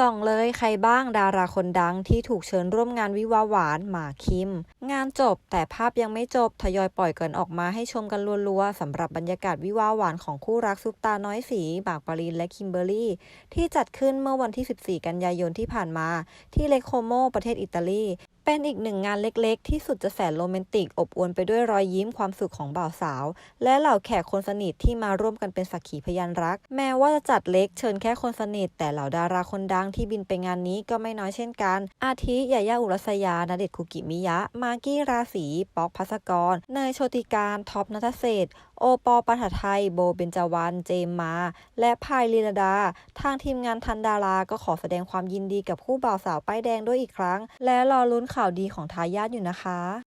ส่องเลยใครบ้างดาราคนดังที่ถูกเชิญร่วมงานวิวาหวานหมาคิม งานจบแต่ภาพยังไม่จบทยอยปล่อยกันออกมาให้ชมกันรัวๆสำหรับบรรยากาศวิวาหวานของคู่รักซุปตาน้อยสีหมากปรินและคิมเบอรรี่ ที่จัดขึ้นเมื่อวันที่ 14 กันยายนที่ผ่านมา ที่เลโคโมประเทศอิตาลี เป็นอีกหนึ่งงานเล็กๆ ที่สุดจะแสนโรแมนติก อบอวลไปด้วยรอยยิ้มความสุขของบ่าวสาว และเหล่าแขกคนสนิทที่มาร่วมกันเป็นสักขีพยานรัก แม้ว่าจะจัดเล็กเชิญแค่คนสนิท แต่เหล่าดาราคนดังที่บินไปงานนี้ก็ไม่น้อยเช่นกัน อาทิยาย่าอุรัสยาณเดชคุกิมิยะ มากกี้ราศี ป๊อกพัสกร เนยโชติการ ท็อปนัทเศษโอปอล์ปฐไทย โบเบญจวรรณ เจมมา และพายลีลาดา ทางทีมงานทันดารา ก็ขอแสดงความยินดีกับคู่บ่าวสาวป้ายแดงด้วยอีกครั้ง และรอลุ้นข่าวดีของทายาทอยู่นะคะ